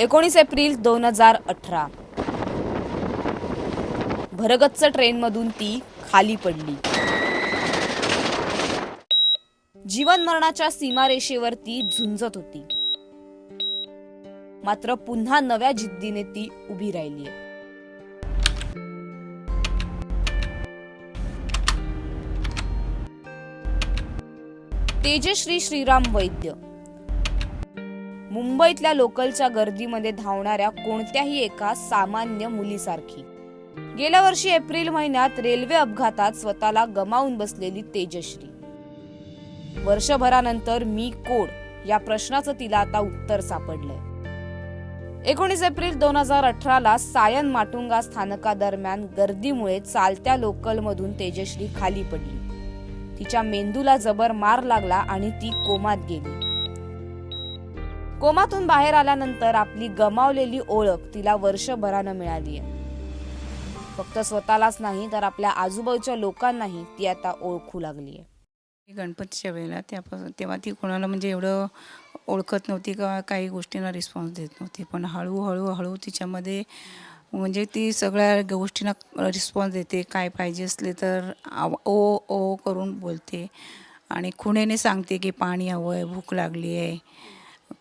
एकोणीस एप्रिल दोन हजार अठरा. भरगच्च ट्रेनमधून ती खाली पडली. जीवन मरणाच्या सीमारेषेवरती झुंजत होती. मात्र पुन्हा नव्या जिद्दीने ती उभी राहिली. तेजश्री श्रीराम वैद्य मुंबईतल्या लोकलच्या गर्दीमध्ये धावणाऱ्या कोणत्याही एका सामान्य मुलीसारखी. गेल्या वर्षी एप्रिल महिन्यात रेल्वे अपघातात स्वतःला गमावून बसलेली तेजश्री. वर्षभरानंतर मी कोण? या प्रश्नाचं तिला आता उत्तर सापडलंय. एकोणीस एप्रिल दोन हजार अठराला सायन माटुंगा स्थानकादरम्यान गर्दीमुळे चालत्या लोकलमधून तेजश्री खाली पडली. तिच्या मेंदूला जबर मार लागला आणि ती कोमात गेली. कोमातून बाहेर आल्यानंतर आपली गमावलेली ओळख तिला वर्षभरानं मिळाली फक्त स्वतःलाच नाही तर आपल्या आजूबाजूच्या लोकांनाही ती आता ओळखू लागली आहे गणपतीच्या वेळेला त्यापासून तेव्हा ती कोणाला म्हणजे एवढं ओळखत नव्हती किंवा काही गोष्टींना रिस्पॉन्स देत नव्हती. पण हळूहळू हळू तिच्यामध्ये म्हणजे ती सगळ्या गोष्टींना रिस्पॉन्स देते. काय पाहिजे असले तर आव ओ ओ करून बोलते. आणि खुणेने सांगते की पाणी हवं आहे भूक लागली आहे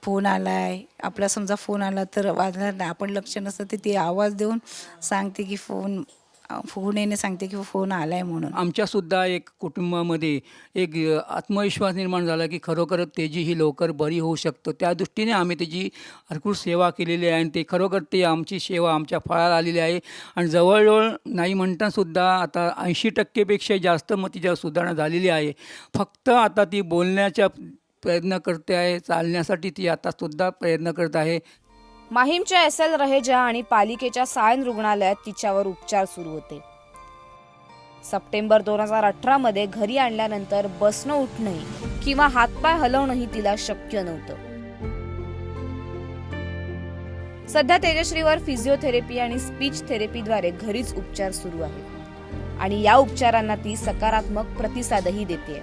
फोन आला आहे आपला समजा फोन आला तर वाजणार नाही. आपण लक्ष नसतं ते ती आवाज देऊन सांगते की फोन फोन येणे सांगते की फोन आला आहे म्हणून आमच्यासुद्धा एक कुटुंबामध्ये एक आत्मविश्वास निर्माण झाला की खरोखर तेजी ही लवकर बरी होऊ शकतो. त्या दृष्टीने आम्ही त्याची भरपूर सेवा केलेली आहे आणि ते खरोखर ते आमची सेवा आमच्या फळाला आलेली आहे. आणि जवळजवळ नाही म्हणतासुद्धा आता ऐंशी टक्केपेक्षा जास्त मग तिच्या सुधारणा झालेली आहे. फक्त आता ती बोलण्याच्या प्रयत्न करते आहे चालण्यासाठी ती आता सुद्धा प्रयत्न करत आहे. माहीमच्या एस एल रहेजा आणि पालिकेच्या सायन रुग्णालयात तिच्यावर उपचार सुरू होते. सप्टेंबर दोन हजार अठरा मध्ये घरी आणल्यानंतर बसणं उठणंही किंवा हातपाय हलवणंही तिला शक्य नव्हतं. सध्या तेजश्रीवर फिजिओथेरपी आणि स्पीच थेरपीद्वारे घरीच उपचार सुरू आहेत. आणि या उपचारांना ती सकारात्मक प्रतिसादही देते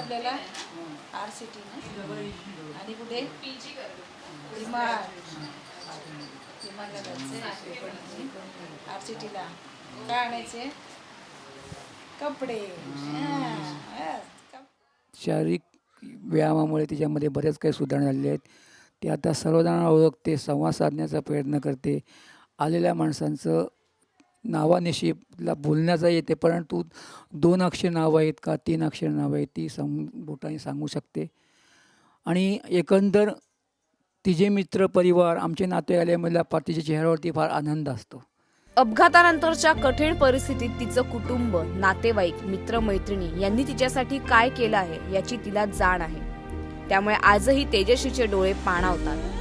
आपल्याला आर सी टी आणि कुठे विमान. विमानला जायचं आर सी टीला काय आणायचे कपडे शारीरिक व्यायामामुळे तिच्यामध्ये बरेच काही सुधारणा झालेल्या आहेत. ते आता सर्वजण ओळखते संवाद साधण्याचा प्रयत्न करते. आलेल्या माणसांचं नावानिशीला बोलण्याचा येते परंतु दोन अक्षर नावं आहेत का तीन अक्षर नावं आहेत ती सांग बोटाने सांगू शकते. आणि एकंदर तिचे मित्र परिवार आमचे नाते आल्यामधल्या फार तिच्या चेहऱ्यावरती फार आनंद असतो. अपघातानंतरच्या कठीण परिस्थितीत तिचं कुटुंब नातेवाईक मित्रमैत्रिणी यांनी तिच्यासाठी काय केलं आहे याची तिला जाण आहे. त्यामुळे आजही तेजस्वीचे डोळे पाणावतात.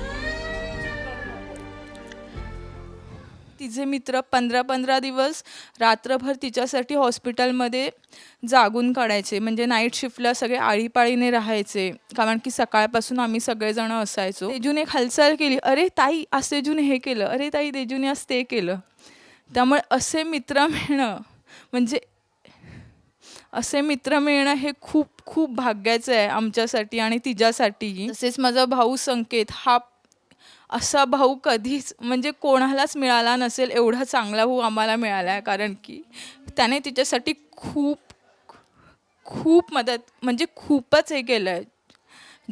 तिचे मित्र पंधरा पंधरा दिवस रात्रभर तिच्यासाठी हॉस्पिटलमध्ये जागून काढायचे. म्हणजे नाईट शिफ्टला सगळे आळीपाळीने राहायचे. कारण की सकाळपासून आम्ही सगळेजण असायचो. तेजूने हालचाल केली. अरे ताई आज तेजूने हे केलं. अरे ताई तेजूने आज ते केलं. त्यामुळे असे मित्र मिळणं म्हणजे असे मित्र मिळणं हे खूप खूप भाग्याचं आहे आमच्यासाठी आणि तिच्यासाठी तसेच माझा भाऊ संकेत हा असा भाऊ कधीच म्हणजे कोणालाच मिळाला नसेल एवढा चांगला भाऊ आम्हाला मिळाला आहे. कारण की त्याने तिच्यासाठी खूप खूप मदत म्हणजे खूपच हे केलं आहे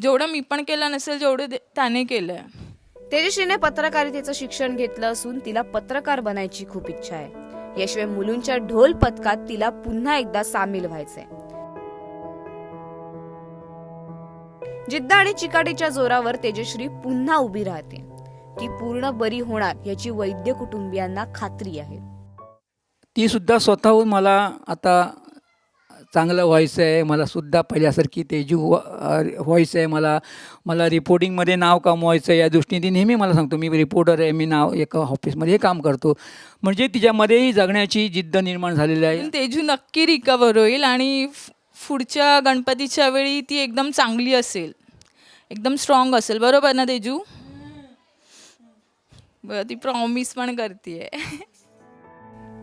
जेवढं मी पण केलं नसेल जेवढं त्याने केलं आहे तेजश्रीने पत्रकारितेचं शिक्षण घेतलं असून तिला पत्रकार बनायची खूप इच्छा आहे. याशिवाय मुलूंच्या ढोल पथकात तिला पुन्हा एकदा सामील व्हायचंय. जिद्द आणि चिकाटीच्या जोरावर तेजश्री पुन्हा उभी राहते. ती पूर्ण बरी होणार याची वैद्य कुटुंबियांना खात्री आहे. ती सुद्धा स्वतःहून मला आता चांगलं व्हायचं आहे. मला सुद्धा पहिल्यासारखी तेजू व्हायचं आहे. मला मला रिपोर्टिंगमध्ये नाव कमवायचं आहे. या दृष्टीने ती नेहमी मला सांगतो मी रिपोर्टर आहे. मी नाव एका ऑफिसमध्ये हे काम करतो. म्हणजे तिच्यामध्येही जगण्याची जिद्द निर्माण झालेली आहे. तेजू नक्की रिकवर होईल आणि पुढच्या गणपतीच्या वेळी ती एकदम चांगली असेल. एकदम स्ट्रॉंग असेल. बरोबर ना तेजू? बरं, ती प्रॉमिस पण करते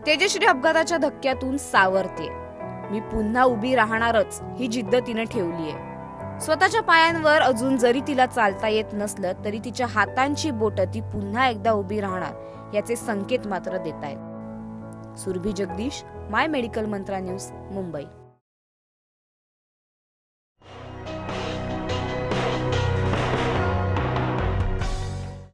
तेजश्री अपघाताच्या धक्क्यातून सावरते मी पुन्हा उभी राहणारच ही जिद्द तिने ठेवली आहे स्वतःच्या पायांवर अजून जरी तिला चालता येत नसलं तरी तिच्या हातांची बोट ती पुन्हा एकदा उभी राहणार याचे संकेत मात्र देत आहेत Surabhi Jagdish my medical Mantra news Mumbai.